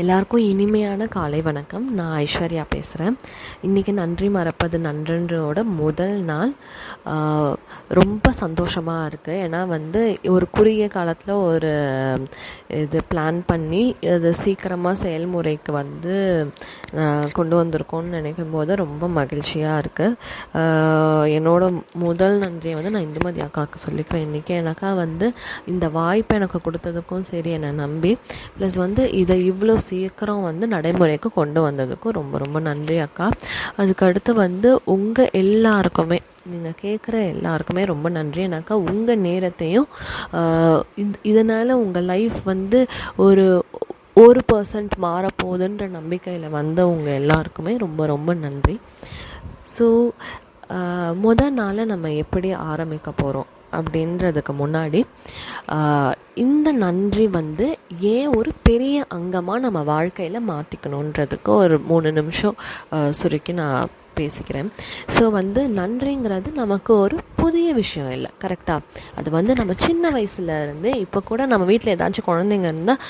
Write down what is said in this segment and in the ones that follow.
எல்லாருக்கும் இனிமையான காலை வணக்கம். நான் ஐஸ்வர்யா பேசுகிறேன் இன்றைக்கி நன்றி மறப்பது நன்றன்றோட முதல் நாள். ரொம்ப சந்தோஷமாக இருக்குது ஏன்னா வந்து ஒரு குறுகிய காலத்தில் ஒரு இது பிளான் பண்ணி அது சீக்கிரமாக செயல்முறைக்கு வந்து கொண்டு வந்திருக்கோன்னு நினைக்கும் போது ரொம்ப மகிழ்ச்சியாக இருக்குது என்னோட முதல் நன்றியை வந்து நான் இந்துமதி அக்காவுக்கு சொல்லிக்கிறேன். இன்றைக்கி எனக்கா வந்து இந்த வாய்ப்பை எனக்கு கொடுத்ததுக்கும் சரி என்னை நம்பி. ப்ளஸ் வந்து இதை இவ்வளோ சீக்கிரம் வந்து நடைமுறைக்கு கொண்டு வந்ததுக்கும் ரொம்ப ரொம்ப நன்றி அக்கா. அதுக்கடுத்து வந்து உங்கள் எல்லாருக்குமே நீங்கள் கேட்குற எல்லாருக்குமே ரொம்ப நன்றி. எனக்கா உங்கள் நேரத்தையும் இதனால் உங்கள் லைஃப் வந்து ஒரு ஒரு பர்சன்ட் மாறப்போகுதுன்ற நம்பிக்கையில் வந்தவங்க எல்லாருக்குமே ரொம்ப ரொம்ப நன்றி. ஸோ முத நாளை நம்ம எப்படி ஆரம்பிக்க போகிறோம் அப்படின்றதுக்கு முன்னாடி இந்த நன்றி வந்து ஏன் ஒரு பெரிய அங்கமாக நம்ம வாழ்க்கையில் மாற்றிக்கணுன்றதுக்கு ஒரு மூணு நிமிஷம் சுருக்கி நான் பேசிக்கிறேன். ஸோ வந்து நன்றிங்கிறது நமக்கு ஒரு புதிய விஷயம் இல்லை. கரெக்டாக அது வந்து நம்ம சின்ன வயசுல இருந்து இப்போ கூட நம்ம வீட்டில் ஏதாச்சும் குழந்தைங்க இருந்தால்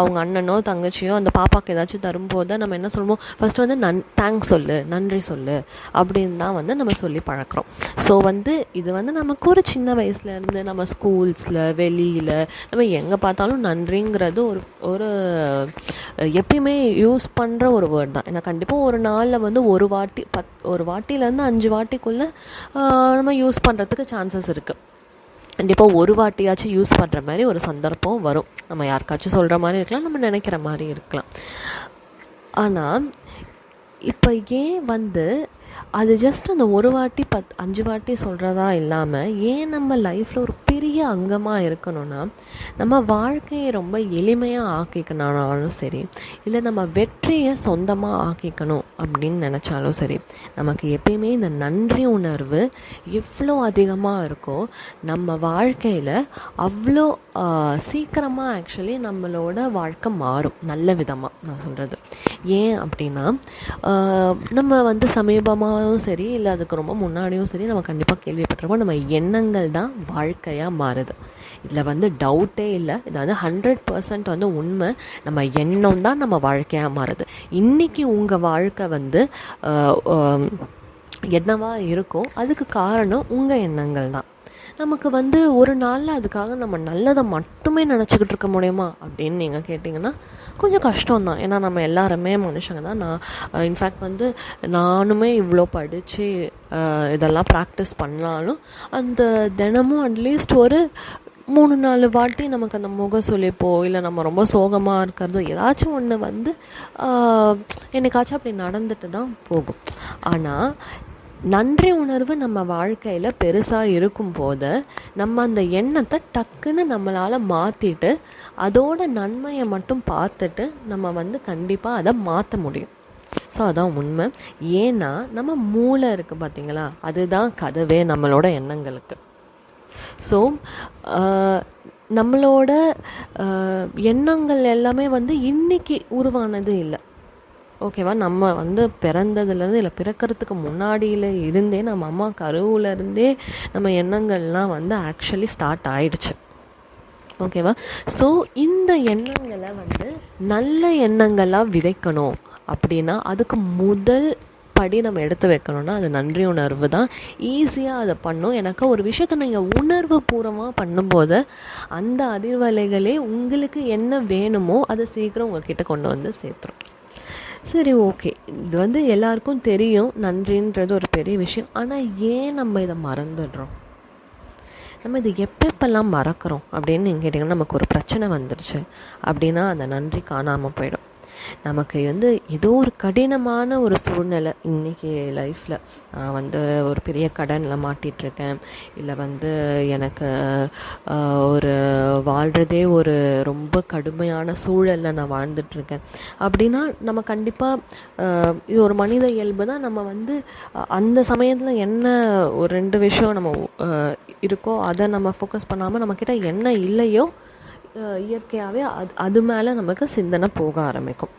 அவங்க அண்ணனோ தங்கச்சியோ அந்த பாப்பாவுக்கு ஏதாச்சும் தரும்போது தான் நம்ம என்ன சொல்லுவோம்? ஃபஸ்ட்டு வந்து நன் தேங்க்ஸ் சொல்லு நன்றி சொல்லு அப்படின்னு தான் வந்து நம்ம சொல்லி பழக்கிறோம். ஸோ வந்து இது வந்து நமக்கு ஒரு சின்ன வயசுலேருந்து நம்ம ஸ்கூல்ஸில் வெளியில் நம்ம எங்கே பார்த்தாலும் நன்றிங்கிறது ஒரு ஒரு எப்பயுமே யூஸ் பண்ணுற ஒரு வேர்ட் தான். ஏன்னா கண்டிப்பாக ஒரு நாளில் வந்து ஒரு வாட்டி பத் ஒரு வாட்டிலேருந்து அஞ்சு வாட்டிக்குள்ளே நம்ம யூஸ் பண்ணுறதுக்கு சான்சஸ் இருக்குது கண்டிப்பாக ஒரு வாட்டியாச்சும் யூஸ் பண்ணுற மாதிரி ஒரு சந்தர்ப்பம் வரும். நம்ம யாருக்காச்சும் சொல்கிற மாதிரி இருக்கலாம் நம்ம நினைக்கிற மாதிரி இருக்கலாம். ஆனால் இப்போ ஏன் வந்து அது ஜஸ்ட் அந்த ஒரு வாட்டி பத் அஞ்சு வாட்டி சொல்கிறதா இல்லாமல் ஏன் நம்ம லைஃப்பில் ஒரு பெரிய அங்கமாக இருக்கணும்னா நம்ம வாழ்க்கையை ரொம்ப எளிமையாக ஆக்கிக்கணும்னாலும் சரி இல்லை நம்ம வெற்றியை சொந்தமாக ஆக்கிக்கணும் அப்படின்னு நினச்சாலும் சரி நமக்கு எப்பயுமே இந்த நன்றி உணர்வு எவ்வளோ அதிகமாக இருக்கோ நம்ம வாழ்க்கையில் அவ்வளோ சீக்கிரமாக ஆக்சுவலி நம்மளோட வாழ்க்கை மாறும் நல்ல விதமாக நான் சொல்கிறது ஏன் அப்படின்னா ஆஹ் நம்ம வந்து சமீபமாகவும் சரி இல்லை அதுக்கு ரொம்ப முன்னாடியும் சரி நம்ம கண்டிப்பாக கேள்விப்பட்டிருப்போம். நம்ம எண்ணங்கள் தான் வாழ்க்கையாக மாறுது. இதில் வந்து டவுட்டே இல்லை. இது வந்து ஹண்ட்ரட் பர்சன்ட் வந்து உண்மை. நம்ம எண்ணம் தான் நம்ம வாழ்க்கையாக மாறுது. இன்றைக்கி உங்கள் வாழ்க்கை வந்து என்னவாக இருக்கோ அதுக்கு காரணம் உங்கள் எண்ணங்கள் தான். நமக்கு வந்து ஒரு நாளில் அதுக்காக நம்ம நல்லதை மட்டுமே நினச்சிக்கிட்டு இருக்க முடியுமா அப்படின்னு நீங்கள் கேட்டிங்கன்னா கொஞ்சம் கஷ்டம் தான் ஏன்னா நம்ம எல்லாருமே மனுஷங்க தான். நான் இன்ஃபேக்ட் வந்து நானுமே இவ்வளோ படித்து இதெல்லாம் ப்ராக்டிஸ் பண்ணாலும் அந்த தினமும் அட்லீஸ்ட் ஒரு மூணு நாலு வாட்டி நமக்கு அந்த முக சொல்லிப்போ இல்லை நம்ம ரொம்ப சோகமாக இருக்கிறதோ ஏதாச்சும் ஒன்று வந்து என்னைக்காச்சும் அப்படி நடந்துட்டு தான் போகும். ஆனால் நன்றி உணர்வு நம்ம வாழ்க்கையில் பெருசாக இருக்கும் போது நம்ம அந்த எண்ணத்தை டக்குன்னு நம்மளால் மாற்றிட்டு அதோட நன்மையை மட்டும் பார்த்துட்டு நம்ம வந்து கண்டிப்பாக அதை மாற்ற முடியும். ஸோ அதான் உண்மை. ஏன்னா நம்ம மூளை இருக்குது பார்த்தீங்களா அதுதான் கதவே நம்மளோட எண்ணங்களுக்கு. ஸோ நம்மளோட எண்ணங்கள் எல்லாமே வந்து இன்னைக்கு உருவானது இல்லை. ஓகேவா நம்ம வந்து பிறந்ததுலேருந்து இல்லை பிறக்கிறதுக்கு முன்னாடியில் இருந்தே நம்ம அம்மா கருவுலேருந்தே நம்ம எண்ணங்கள்லாம் வந்து ஆக்சுவலி ஸ்டார்ட் ஆயிடுச்சு. ஓகேவா? ஸோ இந்த எண்ணங்களை வந்து நல்ல எண்ணங்களாக விதைக்கணும் அப்படின்னா அதுக்கு முதல் படி நம்ம எடுத்து வைக்கணும்னா அது நன்றி உணர்வு தான். ஈஸியாக அதை பண்ணும். எனக்கு ஒரு விஷயத்தை நீங்கள் உணர்வு பூர்வமாக பண்ணும்போது அந்த அதிர்வலைகளே உங்களுக்கு என்ன வேணுமோ அதை சீக்கிரம் உங்ககிட்ட கொண்டு வந்து சேர்த்துரும். சரி ஓகே இது வந்து எல்லாருக்கும் தெரியும். நன்றின்றது ஒரு பெரிய விஷயம். ஆனால் ஏன் நம்ம இதை மறந்துடுறோம்? நம்ம இது எப்பப்பெல்லாம் மறக்கிறோம் அப்படின்னு நீங்கள் கேட்டிங்கன்னா நமக்கு ஒரு பிரச்சனை வந்துடுச்சு அப்படின்னா அந்த நன்றி காணாமல் போயிடும். நமக்கு வந்து ஏதோ ஒரு கடினமான ஒரு சூழ்நிலை இன்றைக்கி லைஃப்பில் நான் வந்து ஒரு பெரிய கடனில் மாட்டிகிட்ருக்கேன் இல்லை வந்து எனக்கு ஒரு வாழ்கிறதே ஒரு ரொம்ப கடுமையான சூழலில் நான் வாழ்ந்துட்டுருக்கேன். அப்படின்னா நம்ம கண்டிப்பாக இது ஒரு மனித இயல்பு தான். நம்ம வந்து அந்த சமயத்தில் என்ன ஒரு ரெண்டு விஷயம் நம்ம இருக்கோ அதை நம்ம ஃபோக்கஸ் பண்ணாமல் நம்மக்கிட்ட என்ன இல்லையோ இயற்கையாகவே அது அது மேலே நமக்கு சிந்தனை போக ஆரம்பிக்கும்.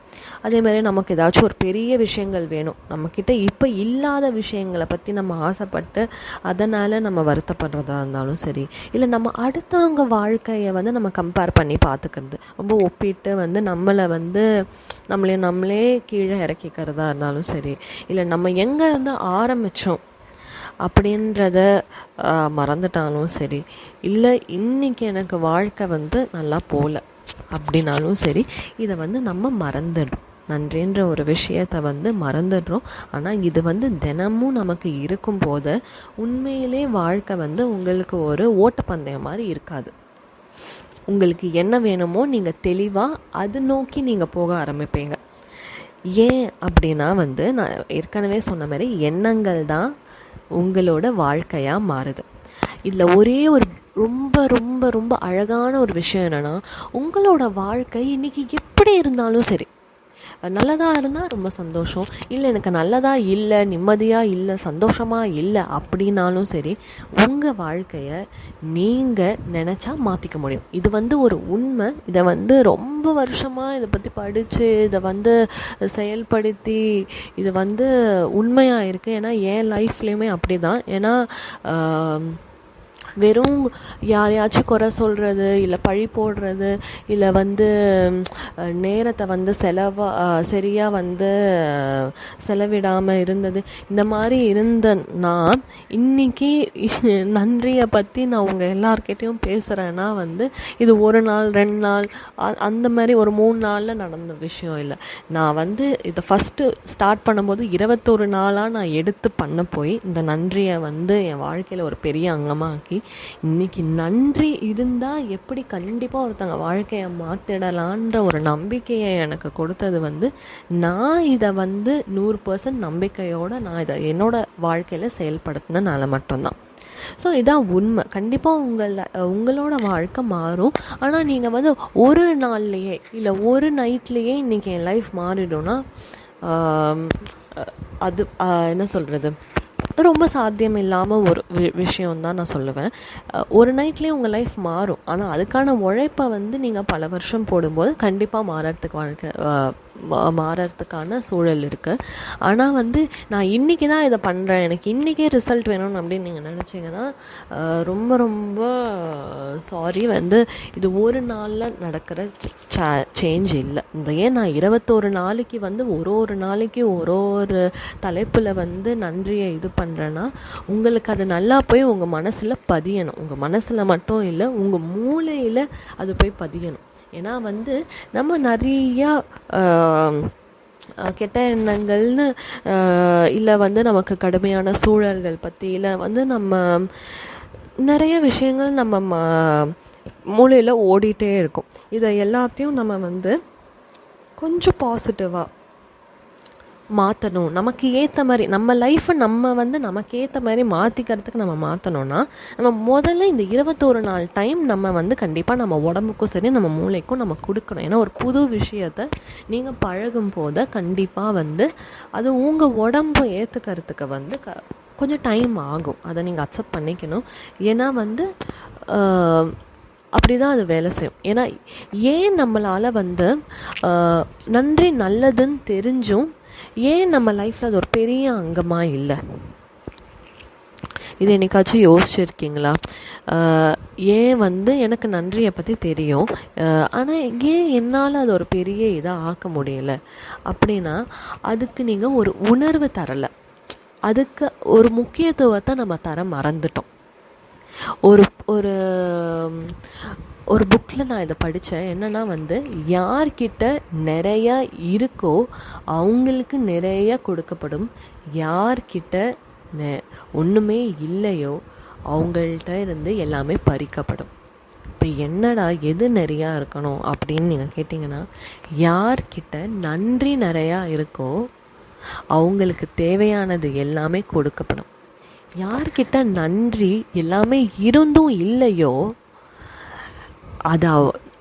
அதே மாதிரி நமக்கு ஏதாச்சும் ஒரு பெரிய விஷயங்கள் வேணும். நம்மக்கிட்ட இப்போ இல்லாத விஷயங்களை பற்றி நம்ம ஆசைப்பட்டு அதனால் நம்ம வருத்தப்படுறதா இருந்தாலும் சரி இல்லை நம்ம அடுத்தவங்க வாழ்க்கையை வந்து நம்ம கம்பேர் பண்ணி பார்த்துக்கிறது. ரொம்ப ஒப்பிட்டு வந்து நம்மளை வந்து நம்மளே நம்மளே கீழே இறக்கிக்கிறதா இருந்தாலும் சரி இல்லை நம்ம எங்கேருந்து ஆரம்பித்தோம் அப்படின்றத மறந்துட்டாலும் சரி இல்லை இன்னைக்கு எனக்கு வாழ்க்கை வந்து நல்லா போகல அப்படின்னாலும் சரி இதை வந்து நம்ம மறந்துடும் நன்றின்ற ஒரு விஷயத்தை வந்து மறந்துடுறோம். ஆனால் இது வந்து தினமும் நமக்கு இருக்கும் போது உண்மையிலே வாழ்க்கை வந்து உங்களுக்கு ஒரு ஓட்டப்பந்தயம் மாதிரி இருக்காது. உங்களுக்கு என்ன வேணுமோ நீங்கள் தெளிவாக அது நோக்கி நீங்கள் போக ஆரம்பிப்பீங்க. ஏன் அப்படின்னா வந்து நான் ஏற்கனவே சொன்ன மாதிரி எண்ணங்கள் தான் உங்களோட வாழ்க்கையாக மாறுது. இதில் ஒரே ஒரு ரொம்ப ரொம்ப ரொம்ப அழகான ஒரு விஷயம் என்னென்னா உங்களோட வாழ்க்கை இன்றைக்கி எப்படி இருந்தாலும் சரி. நல்லதாக இருந்தால் ரொம்ப சந்தோஷம். இல்லை எனக்கு நல்லதாக இல்லை நிம்மதியாக இல்லை சந்தோஷமாக இல்லை அப்படின்னாலும் சரி உங்கள் வாழ்க்கையை நீங்கள் நினச்சா மாற்றிக்க முடியும். இது வந்து ஒரு உண்மை. இதை வந்து ரொம்ப வருஷமாக இதை பற்றி படித்து இதை வந்து செயல்படுத்தி இது வந்து உண்மையாக இருக்குது ஏன்னா என் லைஃப்லேயுமே அப்படி தான் ஏன்னா வெறும் யாரையாச்சும் குறை சொல்கிறது இல்லை பழி போடுறது இல்லை வந்து நேரத்தை வந்து செலவா சரியாக வந்து செலவிடாமல் இருந்தது. இந்த மாதிரி இருந்த நான் இன்னைக்கு நன்றியை பற்றி நான் உங்கள் எல்லார்கிட்டையும் பேசுகிறேன்னா வந்து இது ஒரு நாள் ரெண்டு நாள் அந்த மாதிரி ஒரு மூணு நாளில் நடந்த விஷயம் இல்லை. நான் வந்து இதை ஃபஸ்ட்டு ஸ்டார்ட் பண்ணும்போது இருபத்தொரு நாளாக நான் எடுத்து பண்ண போய் இந்த நன்றியை வந்து என் வாழ்க்கையில் ஒரு பெரிய அங்கமாக்கி இன்னைக்கு நன்றி இருந்தால் எப்படி கண்டிப்பாக ஒருத்தங்க வாழ்க்கையை மாற்றிடலான்ற ஒரு நம்பிக்கையை எனக்கு கொடுத்தது வந்து நான் இதை வந்து நூறு பர்சன்ட் நம்பிக்கையோடு நான் இதை என்னோட வாழ்க்கையில் செயல்படுத்தினால மட்டும்தான். ஸோ இதான் உண்மை. கண்டிப்பாக உங்களை உங்களோட வாழ்க்கை மாறும். ஆனால் நீங்கள் வந்து ஒரு நாள்லையே இல்லை ஒரு நைட்லேயே இன்றைக்கி என் லைஃப் மாறிடும்னா அது என்ன சொல்கிறது ரொம்ப சாத்தியம் இல்லாமல் ஒரு வி விஷயம் தான் நான் சொல்லுவேன். ஒரு நைட்லேயே உங்கள் லைஃப் மாறும். ஆனால் அதுக்கான உழைப்பை வந்து நீங்கள் பல வருஷம் போடும்போது கண்டிப்பாக மாறத்துக்கு வாழ்க்கை மா மாறறதுக்கான சூழல் இருக்குது ஆனால் வந்து நான் இன்றைக்கி தான் இதை பண்ணுறேன் எனக்கு இன்றைக்கே ரிசல்ட் வேணும்னு அப்படின்னு நீங்கள் நினச்சிங்கன்னா ரொம்ப ரொம்ப சாரி வந்து இது ஒரு நாளில் நடக்கிற சேஞ்ச் இல்லை. இந்த ஏன் நான் இருபத்தோரு நாளைக்கு வந்து ஒரு ஒரு நாளைக்கு ஒரு ஒரு தலைப்பில் வந்து நன்றியை இது பண்ணுறேன்னா உங்களுக்கு அது நல்லா போய் உங்கள் மனசில் பதியணும். உங்கள் மனசில் மட்டும் இல்லை உங்கள் மூளையில் அது போய் பதியணும். ஏன்னா வந்து நம்ம நிறையா கெட்ட எண்ணங்கள்னு இல்லை வந்து நமக்கு கடுமையான சூழல்கள் பற்றி இல்லை வந்து நம்ம நிறைய விஷயங்கள் நம்ம ம மூளையில் ஓடிட்டே இருக்கும். இதை எல்லாத்தையும் நம்ம வந்து கொஞ்சம் பாசிட்டிவாக மாற்றணும் நமக்கு ஏற்ற மாதிரி நம்ம லைஃப்பை நம்ம வந்து நமக்கு ஏற்ற மாதிரி மாற்றிக்கிறதுக்கு நம்ம மாற்றணும்னா நம்ம முதல்ல இந்த இருபத்தோரு நாள் டைம் நம்ம வந்து கண்டிப்பாக நம்ம உடம்புக்கும் சரி நம்ம மூளைக்கும் நம்ம கொடுக்கணும். ஏன்னா ஒரு புது விஷயத்த நீங்கள் பழகும் போது கண்டிப்பாக வந்து அது உங்கள் உடம்பு ஏற்றுக்கிறதுக்கு வந்து க கொஞ்சம் டைம் ஆகும். அதை நீங்கள் அக்செப்ட் பண்ணிக்கணும். ஏன்னா வந்து அப்படி தான் அது வேலை செய்யும். ஏன்னா ஏன் நம்மளால் வந்து நன்றி நல்லதுன்னு தெரிஞ்சும் ஏன் நம்ம லைஃப்பில் அது ஒரு பெரிய அங்கமாக இல்லை? இது என்னைக்காச்சும் யோசிச்சிருக்கீங்களா? ஏன் வந்து எனக்கு நன்றியை பற்றி தெரியும். ஆனால் ஏன் என்னால் அது ஒரு பெரிய இதாக ஆக்க முடியல? அப்படின்னா அதுக்கு நீங்கள் ஒரு உணர்வு தரலை. அதுக்கு ஒரு முக்கியத்துவத்தை நம்ம தர மறந்துட்டோம். ஒரு ஒரு ஒரு புக்கில் நான் இதை படித்தேன் என்னென்னா வந்து யார்கிட்ட நிறையா இருக்கோ அவங்களுக்கு நிறைய கொடுக்கப்படும். யார்கிட்ட நெ ஒன்றுமே இல்லையோ அவங்கள்ட்ட இருந்து எல்லாமே பறிக்கப்படும். இப்போ என்னடா எது நிறையா இருக்கணும் அப்படின்னு நீங்கள் கேட்டிங்கன்னா யார்கிட்ட நன்றி நிறையா இருக்கோ அவங்களுக்கு தேவையானது எல்லாமே கொடுக்கப்படும். யார்கிட்ட நன்றி எல்லாமே இருந்தும் இல்லையோ அதை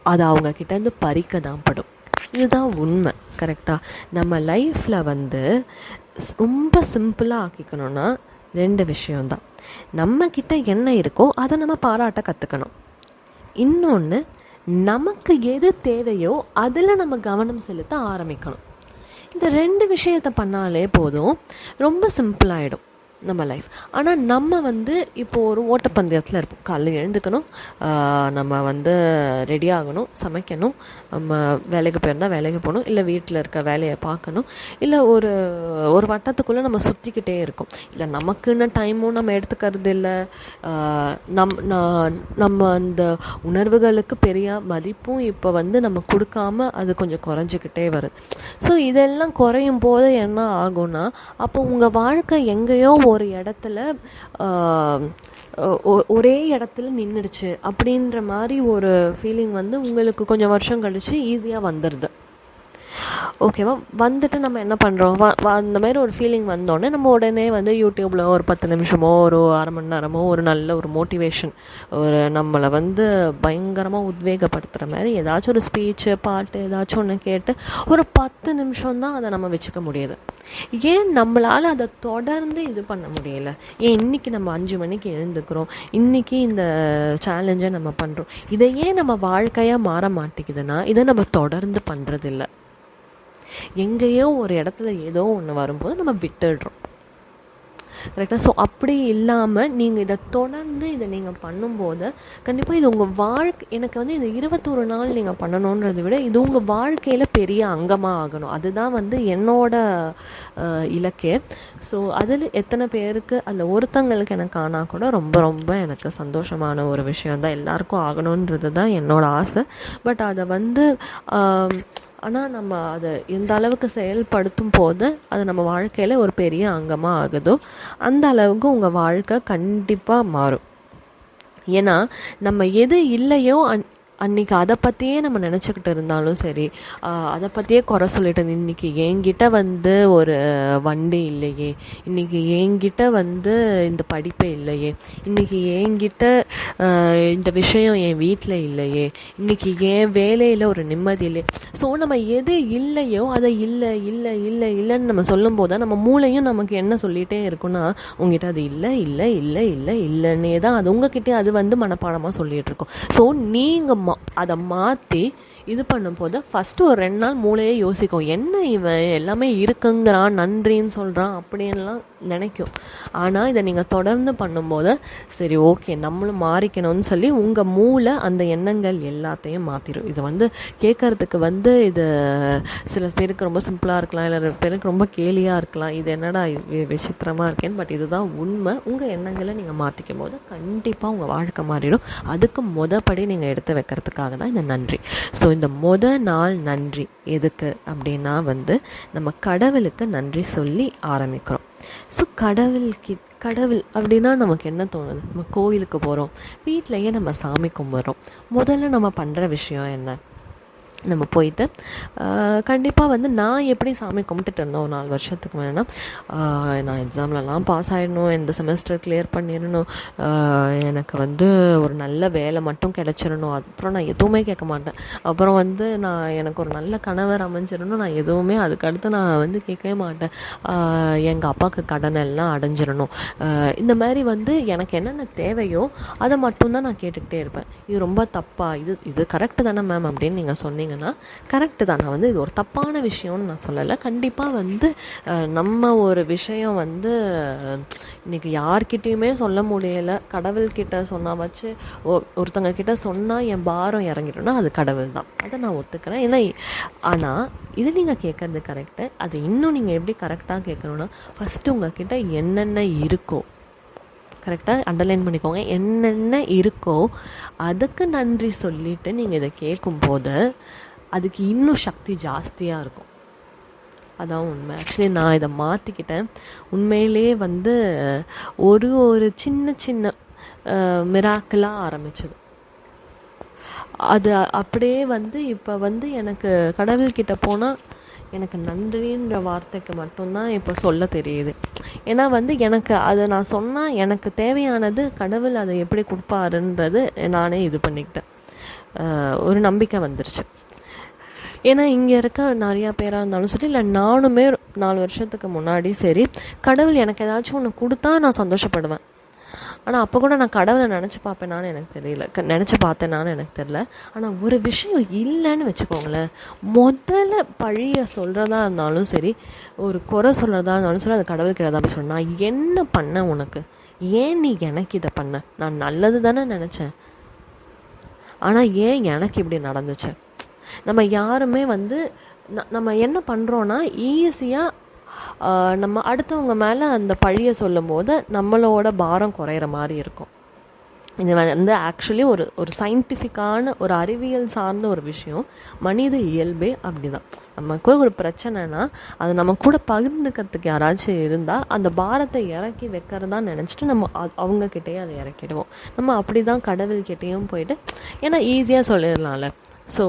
அது அவங்க கிட்டேருந்து பறிக்க தான் படும் இதுதான் உண்மை கரெக்டாக நம்ம லைஃப்பில் வந்து ரொம்ப சிம்பிளாக ஆக்கிக்கணும்னா ரெண்டு விஷயம்தான். நம்ம என்ன இருக்கோ அதை நம்ம பாராட்ட கற்றுக்கணும் இன்னொன்று நமக்கு எது தேவையோ அதில் நம்ம கவனம் செலுத்த ஆரம்பிக்கணும். இந்த ரெண்டு விஷயத்தை பண்ணாலே போதும் ரொம்ப சிம்பிளாகிடும் நம்ம லைஃப் ஆனால் நம்ம வந்து இப்போது ஒரு ஓட்டப்பந்தயத்தில் இருப்போம். காலைல எழுந்துக்கணும் நம்ம வந்து ரெடி ஆகணும் சமைக்கணும் நம்ம வேலைக்கு போயிருந்தால் வேலைக்கு போகணும் இல்லை வீட்டில் இருக்க வேலையை பார்க்கணும் இல்லை ஒரு ஒரு வட்டத்துக்குள்ளே நம்ம சுற்றிக்கிட்டே இருக்கோம். இல்லை நமக்குன்னு டைமும் நம்ம எடுத்துக்கிறது இல்லை. நம் நான் நம்ம அந்த உணர்வுகளுக்கு பெரிய மதிப்பும் இப்போ வந்து நம்ம கொடுக்காம அது கொஞ்சம் குறைஞ்சிக்கிட்டே வருது. ஸோ இதெல்லாம் குறையும் போது என்ன ஆகும்னா அப்போ உங்கள் வாழ்க்கை எங்கேயோ ஒரு ஒரு இடத்துல ஒ- ஒரே இடத்துல நின்றுடுச்சு அப்படின்ற மாதிரி ஒரு ஃபீலிங் வந்து உங்களுக்கு கொஞ்சம் வருஷம் கழிச்சு ஈஸியாக வந்துடுது ஓகேவா வந்துட்டு நம்ம என்ன பண்ணுறோம் அந்த மாதிரி ஒரு ஃபீலிங் வந்தோடனே நம்ம உடனே வந்து யூடியூப்பில் ஒரு பத்து நிமிஷமோ ஒரு அரை மணி நேரமோ ஒரு நல்ல ஒரு மோட்டிவேஷன் ஒரு நம்மளை வந்து பயங்கரமாக உத்வேகப்படுத்துகிற மாதிரி ஏதாச்சும் ஒரு ஸ்பீச்சு பாட்டு ஏதாச்சும் ஒன்று கேட்டு ஒரு பத்து நிமிஷம் தான் அதை நம்ம வச்சுக்க முடியுது. ஏன் நம்மளால் அதை தொடர்ந்து இது பண்ண முடியல? ஏன் இன்னைக்கு நம்ம அஞ்சு மணிக்கு எழுந்துக்கிறோம்? இன்னைக்கு இந்த சேலஞ்சை நம்ம பண்ணுறோம் இதை ஏன் நம்ம வாழ்க்கையாக மாற மாட்டேங்குதுன்னா இதை நம்ம தொடர்ந்து பண்ணுறதில்ல எங்கேயோ ஒரு இடத்துல ஏதோ ஒன்று வரும்போது நம்ம விட்டுடுறோம். கரெக்டாக ஸோ அப்படி இல்லாமல் நீங்கள் இதை தொடர்ந்து இதை நீங்கள் பண்ணும்போது கண்டிப்பாக இது உங்கள் வாழ்க்கை எனக்கு வந்து இது இருபத்தொரு நாள் நீங்கள் பண்ணணுன்றதை விட இது உங்கள் வாழ்க்கையில் பெரிய அங்கமாக ஆகணும். அதுதான் வந்து என்னோட இலக்கே. ஸோ அதில் எத்தனை பேருக்கு அதில் ஒருத்தங்களுக்கு எனக்கு ஆனால் கூட ரொம்ப ரொம்ப எனக்கு சந்தோஷமான ஒரு விஷயம் தான் எல்லாருக்கும் ஆகணுன்றது தான் என்னோட ஆசை. பட் அதை வந்து ஆனால் நம்ம அதை எந்த அளவுக்கு செயல்படுத்தும் போது அது நம்ம வாழ்க்கையில் ஒரு பெரிய அங்கமாக ஆகுதோ அந்த அளவுக்கு உங்கள் வாழ்க்கை கண்டிப்பாக மாறும். ஏன்னா நம்ம எது இல்லையோ அந் அன்னைக்கு அதை பற்றியே நம்ம நினச்சிக்கிட்டு இருந்தாலும் சரி அதை பற்றியே குறை சொல்லிட்டு இன்றைக்கி என்கிட்ட வந்து ஒரு வண்டி இல்லையே இன்றைக்கி என்கிட்ட வந்து இந்த படிப்பே இல்லையே இன்றைக்கி என்கிட்ட இந்த விஷயம் என் வீட்டில் இல்லையே இன்றைக்கி என் வேலையில் ஒரு நிம்மதி இல்லை ஸோ நம்ம எது இல்லையோ அதை இல்லை இல்லை இல்லை இல்லைன்னு நம்ம சொல்லும்போது தான் நம்ம மூளையும் நமக்கு என்ன சொல்லிகிட்டே இருக்குன்னா உங்ககிட்ட அது இல்லை இல்லை இல்லை இல்லை இல்லைன்னே தான் அது உங்ககிட்டே அது வந்து மனப்பாடமாக சொல்லிகிட்டு இருக்கோம். ஸோ நீங்கள் மா அதை மாற்றி இது பண்ணும்போது ஃபஸ்ட்டு ஒரு ரெண்டு நாள் மூளையே யோசிக்கும் என்ன இவன் எல்லாமே இருக்குங்கிறான் நன்றின்னு சொல்கிறான் அப்படின்லாம் நினைக்கும். ஆனால் இதை நீங்கள் தொடர்ந்து பண்ணும்போது சரி ஓகே நம்மளும் மாறிக்கணும்னு சொல்லி உங்கள் மூளை அந்த எண்ணங்கள் எல்லாத்தையும் மாற்றிடும் இது வந்து கேட்கறதுக்கு வந்து இது சில பேருக்கு ரொம்ப சிம்பிளாக இருக்கலாம் இல்லை பேருக்கு ரொம்ப கேலியாக இருக்கலாம். இது என்னடா விசித்திரமாக இருக்கேன்னு பட் இதுதான் உண்மை. உங்கள் எண்ணங்களை நீங்கள் மாற்றிக்கும் போது கண்டிப்பாக உங்கள் வாழ்க்கை மாறிடும். அதுக்கு மொதப்படி நீங்கள் எடுத்து வைக்கிறதுக்காக தான் இந்த நன்றி. ஸோ இந்த மொத நாள் நன்றி எதுக்கு அப்படின்னா வந்து நம்ம கடவுளுக்கு நன்றி சொல்லி ஆரம்பிக்கிறோம். ஸோ கடவுள்கி கடவுள் அப்படின்னா நமக்கு என்ன தோணுது? நம்ம கோயிலுக்கு போகிறோம் வீட்டிலையே நம்ம சாமி கும்பிட்றோம். முதல்ல நம்ம பண்ணுற விஷயம் என்ன? நம்ம போயிட்டு கண்டிப்பாக வந்து நான் எப்படி சாமி கும்பிட்டுட்டு இருந்தோம் ஒரு நாலு வருஷத்துக்கு மேலேனா நான் எக்ஸாம்லலாம் பாஸ் ஆகிடணும் இந்த செமஸ்டர் கிளியர் பண்ணிடணும் எனக்கு வந்து ஒரு நல்ல வேலை மட்டும் கிடச்சிடணும் அப்புறம் நான் எதுவுமே கேட்க மாட்டேன். அப்புறம் வந்து நான் எனக்கு ஒரு நல்ல கணவர் அமைஞ்சிடணும் நான் எதுவுமே அதுக்கடுத்து நான் வந்து கேட்கவே மாட்டேன். எங்கள் அப்பாவுக்கு கடன் எல்லாம் அடைஞ்சிடணும். இந்த மாதிரி வந்து எனக்கு என்னென்ன தேவையோ அதை மட்டும்தான் நான் கேட்டுக்கிட்டே இருப்பேன். இது ரொம்ப தப்பாக இது இது கரெக்டு தானே மேம் அப்படின்னு நீங்கள் என்னென்னா கரெக்டு தான். நான் வந்து இது ஒரு தப்பான விஷயம்னு நான் சொல்லலை. கண்டிப்பாக வந்து நம்ம ஒரு விஷயம் வந்து இன்றைக்கி யார்கிட்டேயுமே சொல்ல முடியலை. கடவுள்கிட்ட சொன்னால் வச்சு ஒ- ஒருத்தங்க கிட்ட சொன்னால் என் பாரம் இறங்கிட்டோன்னா அது கடவுள் தான். அதை நான் ஒத்துக்கிறேன். ஏன்னா ஆனால் இது நீங்கள் கேட்குறது கரெக்டு அது இன்னும் நீங்கள் எப்படி கரெக்டாக கேட்கணுன்னா ஃபஸ்ட்டு உங்ககிட்ட என்னென்ன இருக்கோ கரெக்டாக அண்டர்லைன் பண்ணிக்கோங்க. என்னென்ன இருக்கோ அதுக்கு நன்றி சொல்லிட்டு நீங்கள் இதை கேட்கும்போது அதுக்கு இன்னும் சக்தி ஜாஸ்தியாக இருக்கும். அதான் உண்மை. ஆக்சுவலி நான் இதை மாற்றிக்கிட்டேன் உண்மையிலேயே வந்து ஒரு ஒரு சின்ன சின்ன மிராக்கலாக ஆரம்பிச்சது. அது அப்படியே வந்து இப்போ வந்து எனக்கு கடவுள்கிட்ட போனால் எனக்கு நன்றின்ற வார்த்தைக்கு மட்டும்தான் இப்போ சொல்ல தெரியுது. ஏன்னா வந்து எனக்கு அதை நான் சொன்னால் எனக்கு தேவையானது கடவுள் அதை எப்படி கொடுப்பாருன்றது நானே இது பண்ணிக்கிட்டேன். ஒரு நம்பிக்கை வந்துருச்சு. ஏன்னா இங்கே இருக்க நிறையா பேராக இருந்தாலும் சரி இல்லை நானுமே நாலு வருஷத்துக்கு முன்னாடி சரி கடவுள் எனக்கு ஏதாச்சும் ஒன்று கொடுத்தா நான் சந்தோஷப்படுவேன். ஆனால் அப்போ கூட நான் கடவுளை நினச்சி பார்ப்பேனான்னு எனக்கு தெரியல. க நினச்சி பார்த்தேனான்னு எனக்கு தெரியல. ஆனால் ஒரு விஷயம் இல்லைன்னு வச்சுக்கோங்களேன். முதல்ல பழிய சொல்கிறதா இருந்தாலும் சரி ஒரு குறை சொல்கிறதா இருந்தாலும் சரி அது கடவுளுக்கு தான் போய் சொன்னால் என்ன பண்ண உனக்கு? ஏன் நீ எனக்கு இதை பண்ண? நான் நல்லது தானே நினச்சேன். ஆனால் ஏன் எனக்கு இப்படி நடந்துச்சு? நம்ம யாருமே வந்து ந- நம்ம என்ன பண்ணுறோன்னா ஈஸியாக நம்ம அடுத்தவங்க மேலே அந்த பழியை சொல்லும் போது நம்மளோட பாரம் குறையிற மாதிரி இருக்கும். இது வந்து ஆக்சுவலி ஒரு ஒரு சயின்டிஃபிக்கான ஒரு அறிவியல் சார்ந்த ஒரு விஷயம். மனித இயல்பே அப்படிதான். நமக்கு ஒரு பிரச்சனைனா அது நம்ம கூட பகிர்ந்துக்கிறதுக்கு யாராச்சும் இருந்தால் அந்த பாரத்தை இறக்கி வைக்கிறதா நினச்சிட்டு நம்ம அவங்கக்கிட்டேயே அவங்க கிட்டேயே அதை இறக்கிடுவோம். நம்ம அப்படி தான் கடவுள்கிட்டேயும் போயிட்டு ஏன்னா ஈஸியாக சொல்லிடலாம்ல. ஸோ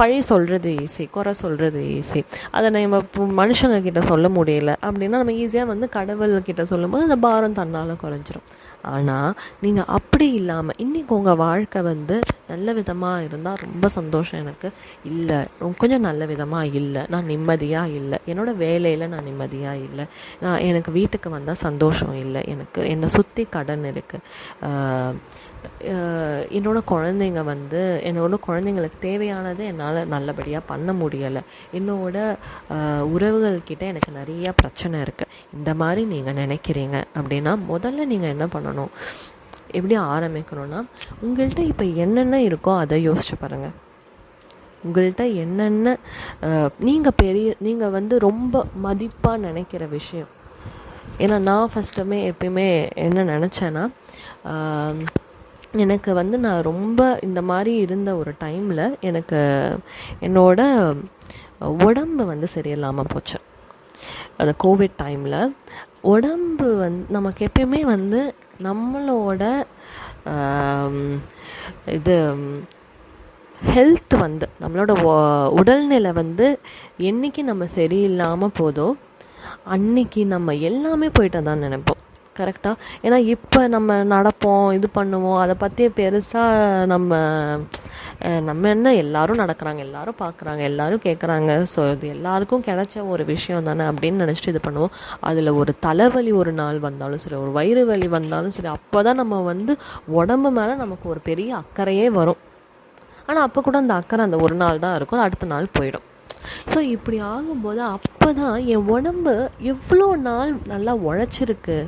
பழி சொல்கிறது ஈஸி குறை சொல்கிறது ஈஸி அதை நம்ம மனுஷங்க கிட்ட சொல்ல முடியல அப்படின்னா நம்ம ஈஸியாக வந்து கடவுள்கிட்ட சொல்லும்போது அந்த பாரம் தன்னால் குறைஞ்சிரும். ஆனால் நீங்கள் அப்படி இல்லாமல் இன்றைக்கி உங்கள் வாழ்க்கை வந்து நல்ல விதமாக இருந்தால் ரொம்ப சந்தோஷம் எனக்கு. இல்லை கொஞ்சம் நல்ல விதமாக இல்லை நான் நிம்மதியாக இல்லை என்னோடய வேலையில் நான் நிம்மதியாக இல்லை நான் எனக்கு வீட்டுக்கு வந்தால் சந்தோஷம் இல்லை எனக்கு என்னை சுற்றி கடன் இருக்குது என்னோட குழந்தைங்க வந்து என்னோட குழந்தைங்களுக்கு தேவையானதை என்னால் நல்லபடியாக பண்ண முடியலை. என்னோட உறவுகள்கிட்ட எனக்கு நிறைய பிரச்சனை இருக்குது இந்த மாதிரி நீங்கள் நினைக்கிறீங்க அப்படின்னா முதல்ல நீங்கள் என்ன பண்ணணும்? எப்படி ஆரம்பிக்கணும்னா உங்கள்கிட்ட இப்போ என்னென்ன இருக்கோ அதை யோசிச்சு பாருங்கள் உங்கள்கிட்ட என்னென்ன நீங்கள் பெரிய நீங்கள் வந்து ரொம்ப மதிப்பாக நினைக்கிற விஷயம். ஏன்னா நான் ஃபஸ்ட்டுமே எப்பயுமே என்ன நினச்சேன்னா எனக்கு வந்து நான் ரொம்ப இந்த மாதிரி இருந்த ஒரு டைமில் எனக்கு என்னோட உடம்பு வந்து சரியில்லாமல் போச்சு. அந்த கோவிட் டைமில் உடம்பு வந்து நமக்கு எப்பயுமே வந்து நம்மளோட இது ஹெல்த் வந்து நம்மளோட உடல்நிலை வந்து என்னைக்கு நம்ம சரியில்லாமல் போதோ அன்னைக்கு நம்ம எல்லாமே போயிட்டு தான் நினைப்போம். கரெக்டாக ஏன்னா இப்போ நம்ம நடப்போம் இது பண்ணுவோம் அதை பற்றி பெருசாக நம்ம நம்ம என்ன எல்லாரும் நடக்கிறாங்க எல்லாரும் பார்க்குறாங்க எல்லாரும் கேட்குறாங்க ஸோ இது எல்லாருக்கும் கிடைச்ச ஒரு விஷயம் தானே அப்படின்னு நினச்சிட்டு இது பண்ணுவோம். அதில் ஒரு தலைவலி ஒரு நாள் வந்தாலும் சரி ஒரு வயிறு வலி வந்தாலும் சரி அப்போ தான் நம்ம வந்து உடம்பு மேலே நமக்கு ஒரு பெரிய அக்கறையே வரும். ஆனால் அப்போ கூட அந்த அக்கறை அந்த ஒரு நாள் தான் இருக்கும் அடுத்த நாள் போயிடும். ஸோ இப்படி ஆகும்போது அப்போ தான் என் உடம்பு எவ்வளோ நாள் நல்லா உழைச்சிருக்கு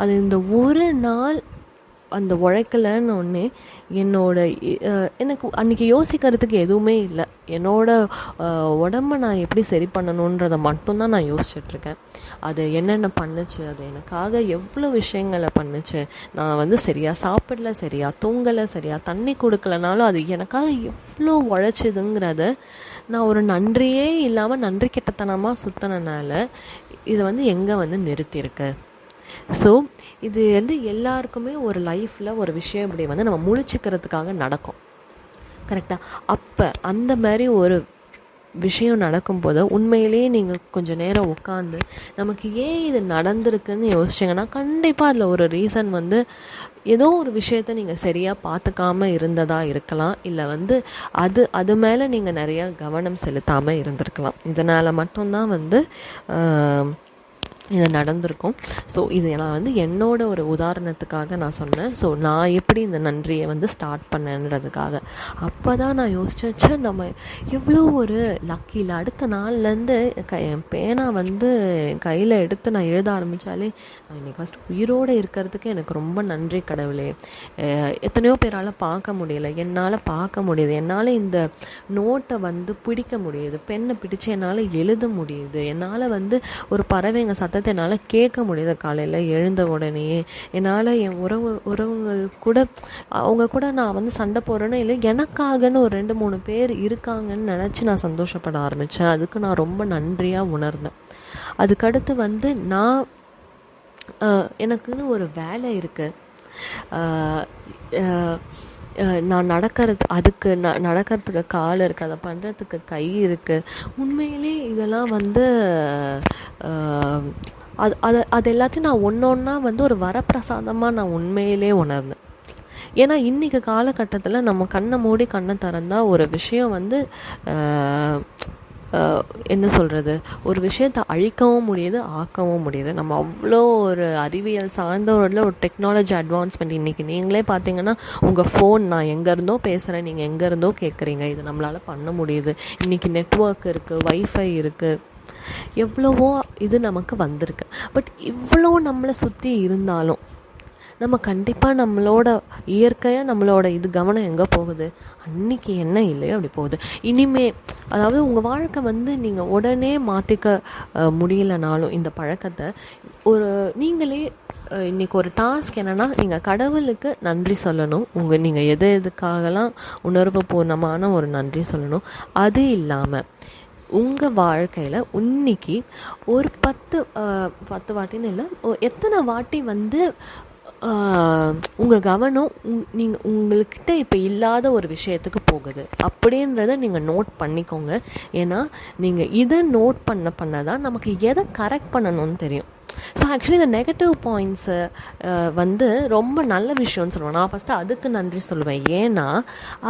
அது இந்த ஒரு நாள் அந்த உழைக்கலன்னு ஒன்று என்னோட எனக்கு அன்றைக்கி யோசிக்கிறதுக்கு எதுவுமே இல்லை. என்னோடய உடம்பை உடம்ப நான் எப்படி சரி பண்ணணுன்றதை மட்டும்தான் நான் யோசிச்சுட்ருக்கேன். அது என்னென்ன பண்ணுச்சு அது எனக்காக எவ்வளோ விஷயங்களை பண்ணுச்சு நான் வந்து சரியாக சாப்பிடல சரியாக தூங்கலை சரியாக தண்ணி கொடுக்கலனாலும் அது எனக்காக எவ்வளோ உழைச்சிதுங்கிறத நான் ஒரு நன்றியே இல்லாமல் நன்றி கெட்டத்தனமாக சுத்தினால இது வந்து எங்கே வந்து நிறுத்தியிருக்கு? ஸோ இது வந்து எல்லாருக்குமே ஒரு லைஃப்பில் ஒரு விஷயம் இப்படி வந்து நம்ம முழிச்சுக்கிறதுக்காக நடக்கும். கரெக்டாக அப்போ அந்த மாதிரி ஒரு விஷயம் நடக்கும்போது உண்மையிலேயே நீங்கள் கொஞ்சம் நேரம் உட்காந்து நமக்கு ஏன் இது நடந்திருக்குன்னு யோசிச்சிங்கன்னா கண்டிப்பாக அதில் ஒரு ரீசன் வந்து ஏதோ ஒரு விஷயத்த நீங்கள் சரியாக பார்த்துக்காம இருந்ததாக இருக்கலாம். இல்லை வந்து அது அது மேலே நீங்கள் நிறையா கவனம் செலுத்தாமல் இருந்திருக்கலாம். இதனால் மட்டும்தான் வந்து இது நடந்திருக்கும். ஸோ இது நான் வந்து என்னோட ஒரு உதாரணத்துக்காக நான் சொன்னேன். ஸோ நான் எப்படி இந்த நன்றியை வந்து ஸ்டார்ட் பண்ணேன்றதுக்காக. அப்போ தான் நான் யோசிச்சேன் நம்ம எவ்வளோ ஒரு லக்கியில் அடுத்த நாள்லேருந்து க என் பேனா வந்து கையில் எடுத்து நான் எழுத ஆரம்பித்தாலே நான் இன்றைக்கி ஃபஸ்ட் உயிரோடு இருக்கிறதுக்கு எனக்கு ரொம்ப நன்றி கடவுளே. எத்தனையோ பேரால் பார்க்க முடியல. என்னால் பார்க்க முடியுது. என்னால் இந்த நோட்டை வந்து பிடிக்க முடியுது. பெண்ணை பிடிச்சு என்னால் எழுத முடியுது. என்னால் வந்து ஒரு பறவைங்க பார்த்தது என்னால் கேட்க முடியுது காலையில் எழுந்த உடனேயே. என்னால் என் உறவு உறவுகள் கூட அவங்க கூட நான் வந்து சண்டை போகிறேன்னு இல்லை எனக்காகன்னு ஒரு ரெண்டு மூணு பேர் இருக்காங்கன்னு நினச்சி நான் சந்தோஷப்பட ஆரம்பித்தேன் அதுக்கு நான் ரொம்ப நன்றியாக உணர்ந்தேன். அதுக்கடுத்து வந்து நான் எனக்குன்னு ஒரு வேலை இருக்குது நான் நடக்கிறது அதுக்கு ந நடக்கிறதுக்கு கால் இருக்குது அதை பண்ணுறதுக்கு கை இருக்குது உண்மையிலே இதெல்லாம் வந்து அது அது அது எல்லாத்தையும் நான் ஒன்று ஒன்றா வந்து ஒரு வரப்பிரசாதமாக நான் உண்மையிலே உணர்ந்தேன். ஏன்னா இன்னைக்கு காலகட்டத்தில் நம்ம கண்ணை மூடி கண்ணை திறந்தால் ஒரு விஷயம் வந்து என்ன சொல்கிறது ஒரு விஷயத்தை அழிக்கவும் முடியுது ஆக்கவும் முடியுது. நம்ம அவ்வளோ ஒரு அறிவியல் சார்ந்த ஒரு ஒரு டெக்னாலஜி அட்வான்ஸ்மெண்ட் இன்றைக்கி நீங்களே பார்த்தீங்கன்னா உங்கள் ஃபோன் நான் எங்கேருந்தோ பேசுகிறேன் நீங்கள் எங்கேருந்தோ கேட்குறீங்க இது நம்மளால் பண்ண முடியுது. இன்றைக்கி நெட்வொர்க் இருக்குது வைஃபை இருக்குது எவ்வளவோ இது நமக்கு வந்திருக்கு. பட் இவ்வளோ நம்மளை சுற்றி இருந்தாலும் நம்ம கண்டிப்பாக நம்மளோட இயற்கையாக நம்மளோட இது கவனம் எங்கே போகுது? அன்னைக்கு என்ன இல்லையோ அப்படி போகுது. இனிமே அதாவது உங்கள் வாழ்க்கை வந்து நீங்கள் உடனே மாற்றிக்க முடியலனாலும் இந்த பழக்கத்தை ஒரு நீங்களே இன்றைக்கி இன்னைக்கு ஒரு டாஸ்க் என்னென்னா நீங்கள் கடவுளுக்கு நன்றி சொல்லணும். உங்கள் நீங்கள் எது எதுக்காகலாம் உணர்வு பூர்ணமான ஒரு நன்றி சொல்லணும். அது இல்லாமல் உங்கள் வாழ்க்கையில் இன்னைக்கு ஒரு பத்து பத்து வாட்டின்னு இல்லை எத்தனை வாட்டி வந்து உங்கள் கவனம் உங் நீங்கள் உங்கள்கிட்ட இப்போ இல்லாத ஒரு விஷயத்துக்கு போகுது. அப்படின்றத நீங்கள் நோட் பண்ணிக்கோங்க. ஏன்னா நீங்கள் இதை நோட் பண்ண பண்ண தான் நமக்கு எதை கரெக்ட் பண்ணணும்னு தெரியும். ஸோ ஆக்சுவலி இந்த நெகட்டிவ் பாயிண்ட்ஸை வந்து ரொம்ப நல்ல விஷயம்னு சொல்லுவேன் நான் ஃபஸ்ட்டு அதுக்கு நன்றி சொல்லுவேன். ஏன்னா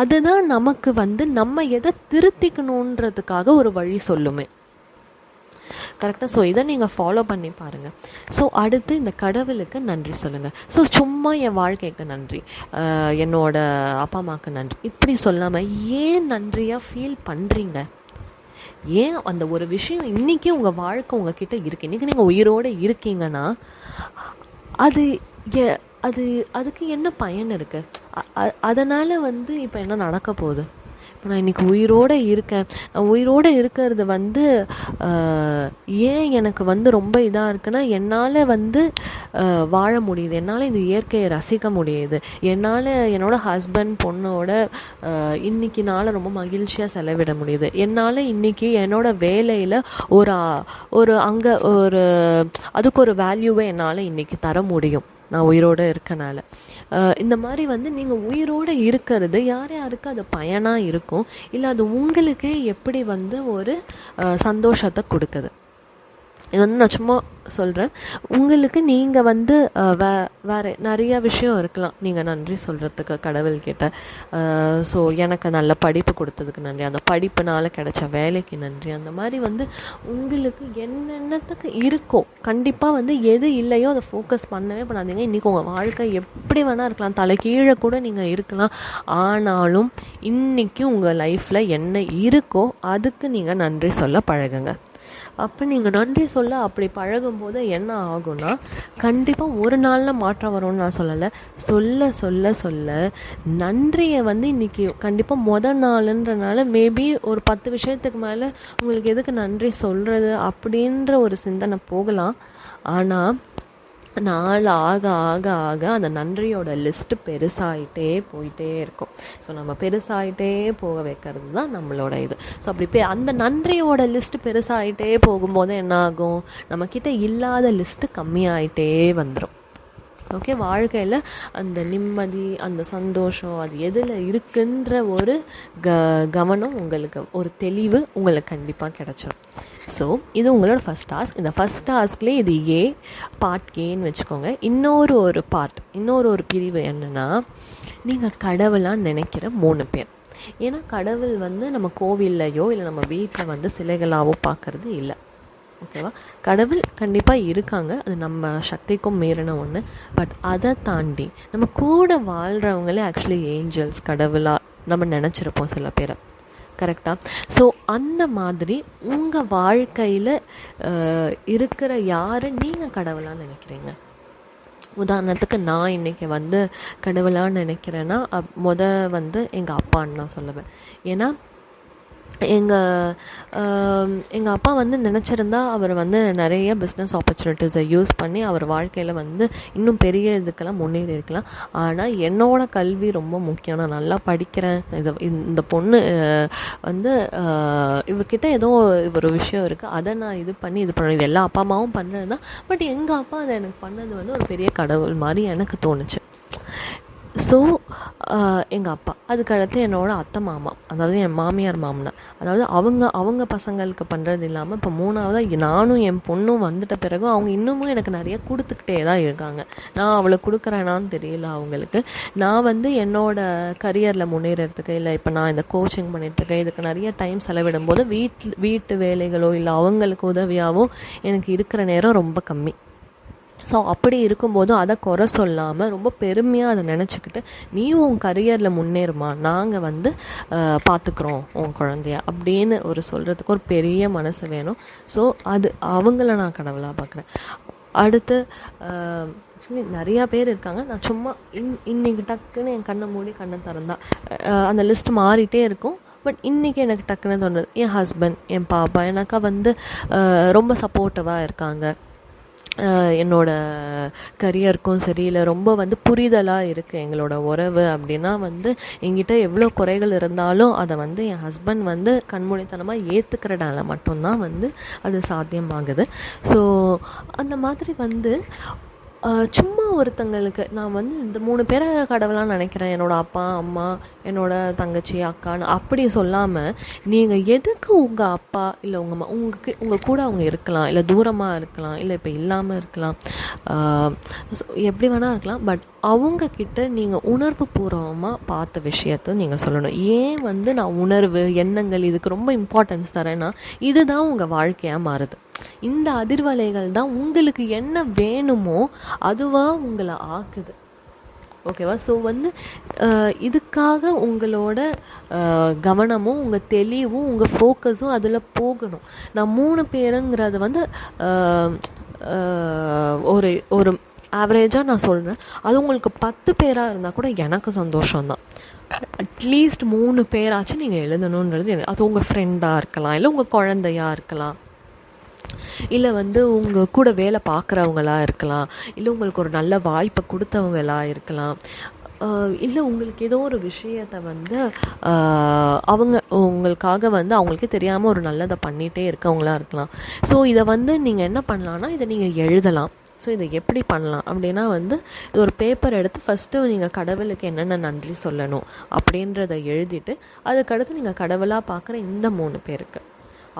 அதுதான் நமக்கு வந்து நம்ம எதை திருத்திக்கணுன்றதுக்காக ஒரு வழி சொல்லுமே. கரெக்டாக ஸோ இதை நீங்கள் ஃபாலோ பண்ணி பாருங்கள் ஸோ அடுத்து இந்த கடவுளுக்கு நன்றி சொல்லுங்கள் ஸோ சும்மா என் வாழ்க்கைக்கு நன்றி. என்னோட அப்பா அம்மாவுக்கு நன்றி. இப்படி சொல்லாமல் ஏன் நன்றியாக ஃபீல் பண்ணுறீங்க ஏன் அந்த ஒரு விஷயம் இன்றைக்கி உங்கள் வாழ்க்கை உங்ககிட்ட இருக்கு? இன்றைக்கி நீங்கள் உயிரோடு இருக்கீங்கன்னா அது எ- அது அதுக்கு என்ன பயன் இருக்குது அதனால் வந்து இப்போ என்ன நடக்க போகுது? நான் இன்றைக்கி உயிரோடு இருக்கேன். உயிரோடு இருக்கிறது வந்து ஏன் எனக்கு வந்து ரொம்ப இதாக இருக்குன்னா என்னால் வந்து வாழ முடியுது. என்னால் இந்த இயற்கையை ரசிக்க முடியுது. என்னால் என்னோட ஹஸ்பண்ட் பொண்ணோட இன்னைக்கு நாளை ரொம்ப மகிழ்ச்சியாக செலவிட முடியுது. என்னால் இன்னைக்கு என்னோட வேலையில் ஒரு ஒரு அங்கே ஒரு அதுக்கு ஒரு வேல்யூவை என்னால் இன்னைக்கு தர முடியும். நான் உயிரோடு இருக்கனால. இந்த மாதிரி வந்து நீங்கள் உயிரோடு இருக்கிறது யார் யாருக்கு அது பயனாக இருக்கும்? இல்லை அது உங்களுக்கே எப்படி வந்து ஒரு சந்தோஷத்தை கொடுக்குது? இது வந்து நான் சும்மா சொல்கிறேன் உங்களுக்கு நீங்கள் வந்து வே வேறு நிறைய விஷயம் இருக்கலாம். நீங்கள் நன்றி சொல்கிறதுக்கு கடவுள்கிட்ட ஸோ எனக்கு நல்ல படிப்பு கொடுத்ததுக்கு நன்றி. அந்த படிப்புனால கிடைச்ச வேலைக்கு நன்றி. அந்த மாதிரி வந்து உங்களுக்கு என்னென்னத்துக்கு இருக்கோ கண்டிப்பாக வந்து எது இல்லையோ அதை ஃபோக்கஸ் பண்ணவே பண்ணாதீங்க. இன்றைக்கி உங்கள் வாழ்க்கை எப்படி வேணால் இருக்கலாம். தலை கீழே கூட நீங்கள் இருக்கலாம். ஆனாலும் இன்றைக்கி உங்கள் லைஃப்பில் என்ன இருக்கோ அதுக்கு நீங்கள் நன்றி சொல்ல பழகுங்க. அப்போ நீங்கள் நன்றி சொல்ல அப்படி பழகும் போது என்ன ஆகும்னா கண்டிப்பாக ஒரு நாளில் மாற்றம் வரும்னு நான் சொல்லலை. சொல்ல சொல்ல சொல்ல நன்றியை வந்து இன்னைக்கு கண்டிப்பாக மொதல் நாளுன்றனால மேபி ஒரு பத்து விஷயத்துக்கு மேலே உங்களுக்கு எதுக்கு நன்றி சொல்கிறது அப்படின்ற ஒரு சிந்தனை போகலாம். ஆனால் நாள் ஆக ஆக ஆக அந்த நன்றியோட லிஸ்ட்டு பெருசாயிட்டே போயிட்டே இருக்கும். ஸோ நம்ம பெருசாயிட்டே போக வைக்கிறது தான் நம்மளோட இது. ஸோ அப்படி பே அந்த நன்றியோட லிஸ்ட்டு பெருசாகிட்டே போகும்போது என்ன ஆகும்? நம்மக்கிட்ட இல்லாத லிஸ்ட்டு கம்மியாயிட்டே வந்துடும் ஓகே வாழ்க்கையில் அந்த நிம்மதி அந்த சந்தோஷம் அது எதில் இருக்குன்ற ஒரு க கவனம் உங்களுக்கு ஒரு தெளிவு உங்களுக்கு கண்டிப்பாக கிடச்சிடும் ஸோ இது உங்களோட ஃபஸ்ட் டாஸ்க் இந்த ஃபஸ்ட் டாஸ்க்லேயே இது ஏ பார்ட் ஏன்னு வச்சுக்கோங்க. இன்னொரு ஒரு பார்ட் இன்னொரு ஒரு பிரிவு என்னென்னா நீங்கள் கடவுளாக நினைக்கிற மூணு பேர். ஏன்னா கடவுள் வந்து நம்ம கோவில்லையோ இல்லை நம்ம வீட்டில் வந்து சிலைகளாகவோ பார்க்கறது இல்லை. ஓகேவா? கடவுள் கண்டிப்பாக இருக்காங்க. அது நம்ம சக்திக்கும் மீறின ஒன்று பட் அதை தாண்டி நம்ம கூட வாழ்கிறவங்களே ஆக்சுவலி ஏஞ்சல்ஸ் கடவுளாக நம்ம நினச்சிருப்போம் சில பேரை. கரெக்டாக ஸோ அந்த மாதிரி உங்கள் வாழ்க்கையில் இருக்கிற யாரை நீங்கள் கடவுளாக நினைக்கிறீங்க? உதாரணத்துக்கு நான் இன்னைக்கு வந்து கடவுளாக நினைக்கிறேன்னா முத வந்து எங்கள் அப்பான்னு நான் சொல்லுவேன். ஏன்னா எங்கள் எங்கள் அப்பா வந்து நினச்சிருந்தா அவர் வந்து நிறைய பிஸ்னஸ் ஆப்பர்ச்சுனிட்டிஸை யூஸ் பண்ணி அவர் வாழ்க்கையில் வந்து இன்னும் பெரிய இதுக்கெல்லாம் முன்னேறி இருக்கலாம் ஆனால் என்னோட கல்வி ரொம்ப முக்கியம். நான் நல்லா படிக்கிறேன். இது இந்த பொண்ணு வந்து இவர்கிட்ட ஏதோ ஒரு விஷயம் இருக்குது அதை நான் இது பண்ணி இது பண்ண இது எல்லா அப்பா அம்மாவும் பண்ணுறது தான் பட் எங்கள் அப்பா அதை எனக்கு பண்ணது வந்து ஒரு பெரிய கடவுள் மாதிரி எனக்கு தோணுச்சு. ஸோ uh, எங்கள் அப்பா. அதுக்கடுத்து என்னோடய அத்தை மாமா. அதாவது என் மாமியார் மாமனார். அதாவது அவங்க அவங்க பசங்களுக்கு பண்ணுறது இல்லாமல் இப்போ மூணாவதாக நானும் என் பொண்ணும் வந்துட்ட பிறகு அவங்க இன்னமும் எனக்கு நிறைய கொடுத்துக்கிட்டே தான் இருக்காங்க. நான் அவளை கொடுக்குறேனான்னு தெரியல அவங்களுக்கு. நான் வந்து என்னோட கரியரில் முன்னேறதுக்கு இல்லை இப்போ நான் இந்த கோச்சிங் பண்ணிட்டுருக்கேன் இதுக்கு நிறைய டைம் செலவிடும் போது வீட்டில் வீட்டு வேலைகளோ இல்லை அவங்களுக்கு உதவியாகவோ எனக்கு இருக்கிற நேரம் ரொம்ப கம்மி. ஸோ அப்படி இருக்கும்போதும் அதை குறை சொல்லாமல் ரொம்ப பெருமையாக அதை நினச்சிக்கிட்டு நீ உன் கரியரில் முன்னேறுமா? நாங்கள் வந்து பார்த்துக்குறோம் உன் குழந்தைய. அப்படின்னு ஒரு சொல்கிறதுக்கு ஒரு பெரிய மனசு வேணும். ஸோ அது அவங்கள நான் கடவுளாக பார்க்குறேன் அடுத்து ஆக்சுவலி நிறையா பேர் இருக்காங்க. நான் சும்மா இன் இன்னைக்கு டக்குன்னு என் கண்ணை மூடி கண்ணை திறந்தா அந்த லிஸ்ட் மாறிட்டே இருக்கும். பட் இன்றைக்கி எனக்கு டக்குன்னு தோணுது என் ஹஸ்பண்ட் என் பாப்பா எனக்கா வந்து ரொம்ப சப்போர்ட்டிவாக இருக்காங்க. என்னோடய என்னோட கரியருக்கும் சரி இல்லை ரொம்ப வந்து புரிதலாக இருக்குது எங்களோட உறவு அப்படின்னா வந்து என்கிட்ட எவ்வளோ குறைகள் இருந்தாலும் அதை வந்து என் ஹஸ்பண்ட் வந்து கண்மூடித்தனமாக ஏற்றுக்கிறனால மட்டும்தான் வந்து அது சாத்தியமாகுது. ஸோ அந்த மாதிரி வந்து சும்மா ஒருத்தங்களுக்கு நான் வந்து இந்த மூணு பேரை கடவுளாக நினைக்கிறேன். என்னோட அப்பா அம்மா என்னோட தங்கச்சி அக்கான்னு அப்படி சொல்லாமல் நீங்கள் எதுக்கு உங்கள் அப்பா இல்லை உங்கள் அம்மா உங்களுக்கு உங்கள் கூட அவங்க இருக்கலாம் இல்லை தூரமாக இருக்கலாம் இல்லை இப்போ இல்லாமல் இருக்கலாம் எப்படி வேணால் இருக்கலாம் பட் அவங்கக்கிட்ட நீங்கள் உணர்வு பூர்வமாக பார்த்த விஷயத்த நீங்கள் சொல்லணும். ஏன் வந்து நான் உணர்வு எண்ணங்கள் இதுக்கு ரொம்ப இம்பார்ட்டன்ஸ் தரேன்னா இதுதான் உங்கள் வாழ்க்கையாக மாறுது. இந்த அதிர்வலைகள் தான் உங்களுக்கு என்ன வேணுமோ அதுவாக உங்களை ஆக்குது. ஓகேவா ஸோ வந்து இதுக்காக உங்களோட கவனமும் உங்கள் தெளிவும் உங்கள் ஃபோக்கஸும் அதில் போகணும். நான் மூணு பேருங்கிறது வந்து ஒரு ஒரு ஆவரேஜாக நான் சொல்கிறேன் அது உங்களுக்கு பத்து பேராக இருந்தால் கூட எனக்கு சந்தோஷம்தான். அட்லீஸ்ட் மூணு பேராச்சும் நீங்கள் எழுதணுன்றது அது உங்கள் ஃப்ரெண்டாக இருக்கலாம் இல்லை உங்கள் குழந்தையாக இருக்கலாம். இல்லை வந்து உங்கள் கூட வேலை பார்க்குறவங்களா இருக்கலாம் இல்லை உங்களுக்கு ஒரு நல்ல வாய்ப்பை கொடுத்தவங்களா இருக்கலாம். இல்லை உங்களுக்கு ஏதோ ஒரு விஷயத்தை வந்து அவங்க உங்களுக்காக வந்து அவங்களுக்கே தெரியாமல் ஒரு நல்லதை பண்ணிகிட்டே இருக்கவங்களா இருக்கலாம். ஸோ இதை வந்து நீங்கள் என்ன பண்ணலான்னா இதை நீங்கள் எழுதலாம். ஸோ இதை எப்படி பண்ணலாம்? அப்படின்னா வந்து ஒரு பேப்பர் எடுத்து ஃபஸ்ட்டு நீங்கள் கடவுளுக்கு என்னென்ன நன்றி சொல்லணும் அப்படின்றத எழுதிட்டு அதுக்கடுத்து நீங்கள் கடவுளாக பார்க்குற இந்த மூணு பேருக்கு.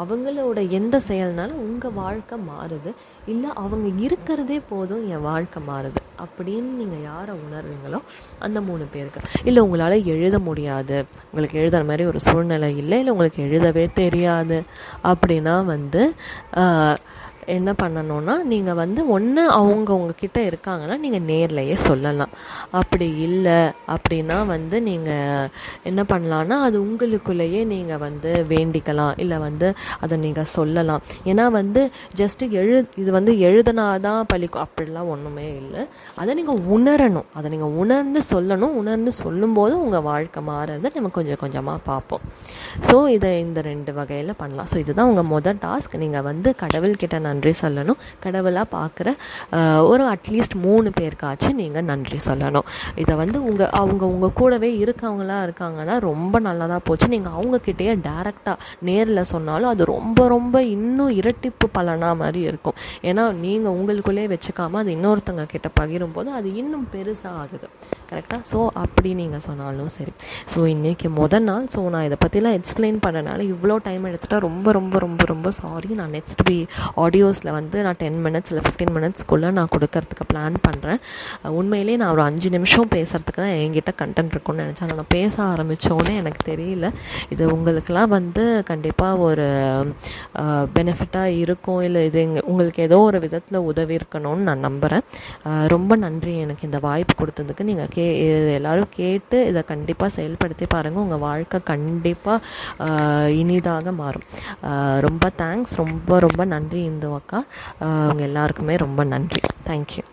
அவங்களோட எந்த செயல்னாலும் உங்கள் வாழ்க்கை மாறுது. இல்லை அவங்க இருக்கிறதே போதும் என் வாழ்க்கை மாறுது. அப்படின்னு நீங்கள் யாரை உணர்றீங்களோ அந்த மூணு பேருக்கு. இல்லை உங்களால் எழுத முடியாது. உங்களுக்கு எழுதுற மாதிரி ஒரு சூழ்நிலை இல்லை. இல்லை உங்களுக்கு எழுதவே தெரியாது. அப்படின்னா வந்து என்ன பண்ணணும்னா நீங்கள் வந்து ஒன்று அவங்க உங்ககிட்ட இருக்காங்கன்னா நீங்கள் நேர்லையே சொல்லலாம். அப்படி இல்லை அப்படின்னா வந்து நீங்கள் என்ன பண்ணலான்னா அது உங்களுக்குள்ளேயே நீங்கள் வந்து வேண்டிக்கலாம். இல்லை வந்து அதை நீங்கள் சொல்லலாம். ஏன்னா வந்து ஜஸ்ட்டு எழு இது வந்து எழுதுனாதான் பழிக்கும் அப்படிலாம் ஒன்றுமே இல்லை. அதை நீங்கள் உணரணும். அதை நீங்கள் உணர்ந்து சொல்லணும். உணர்ந்து சொல்லும்போது உங்கள் வாழ்க்கை மாறுறதை நம்ம கொஞ்சம் கொஞ்சமாக பார்ப்போம். ஸோ இதை இந்த ரெண்டு வகையில் பண்ணலாம். ஸோ இதுதான் உங்கள் முதல் டாஸ்க் நீங்கள் வந்து கடவுள்கிட்ட நான் நன்றி சொல்லணும். கடவுளாக பார்க்குற ஒரு அட்லீஸ்ட் மூணு பேருக்காச்சும் நீங்கள் நன்றி சொல்லணும். இதை வந்து உங்கள் அவங்க உங்கள் கூடவே இருக்கவங்களா இருக்காங்கன்னா ரொம்ப நல்லதாக போச்சு. நீங்கள் அவங்கக்கிட்டேயே டேரெக்டாக நேரில் சொன்னாலும் அது ரொம்ப ரொம்ப இன்னும் இரட்டிப்பு பலனாக மாதிரி இருக்கும். ஏன்னா நீங்கள் உங்களுக்குள்ளே வச்சுக்காம அது இன்னொருத்தங்க கிட்ட பகிரும்போது அது இன்னும் பெருசாக ஆகுது. கரெக்டாக ஸோ அப்படி நீங்கள் சொன்னாலும் சரி. ஸோ இன்றைக்கி முதல் நாள். ஸோ நான் இதை பற்றிலாம் எக்ஸ்பிளைன் பண்ணனால இவ்வளோ டைம் எடுத்துட்டா ரொம்ப ரொம்ப ரொம்ப ரொம்ப சாரி நான் நெக்ஸ்ட் பி வீடியோஸில் வந்து நான் டென் மினிட்ஸ் இல்லை ஃபிஃப்டீன் மினிட்ஸ்க்குள்ளே நான் கொடுக்கறதுக்கு பிளான் பண்ணுறேன் உண்மையிலே நான் ஒரு அஞ்சு நிமிஷம் பேசுகிறதுக்கு தான் என்கிட்ட கண்டென்ட் இருக்கும்னு நினச்சேன். ஆனால் நான் பேச ஆரம்பித்தோன்னே எனக்கு தெரியல. இது உங்களுக்கெல்லாம் வந்து கண்டிப்பாக ஒரு பெனிஃபிட்டாக இருக்கும். இல்லை இது உங்களுக்கு ஏதோ ஒரு விதத்தில் உதவி இருக்கணும்னு நான் நம்புகிறேன் ரொம்ப நன்றி எனக்கு இந்த வாய்ப்பு கொடுத்ததுக்கு. நீங்கள் கே எல்லோரும் கேட்டு இதை கண்டிப்பாக செயல்படுத்தி பாருங்கள் உங்கள் வாழ்க்கை கண்டிப்பாக இனிதாக மாறும். ரொம்ப தேங்க்ஸ் ரொம்ப ரொம்ப நன்றி இந்த அக்கா. அவங்க எல்லாருக்குமே ரொம்ப நன்றி. தேங்க்யூ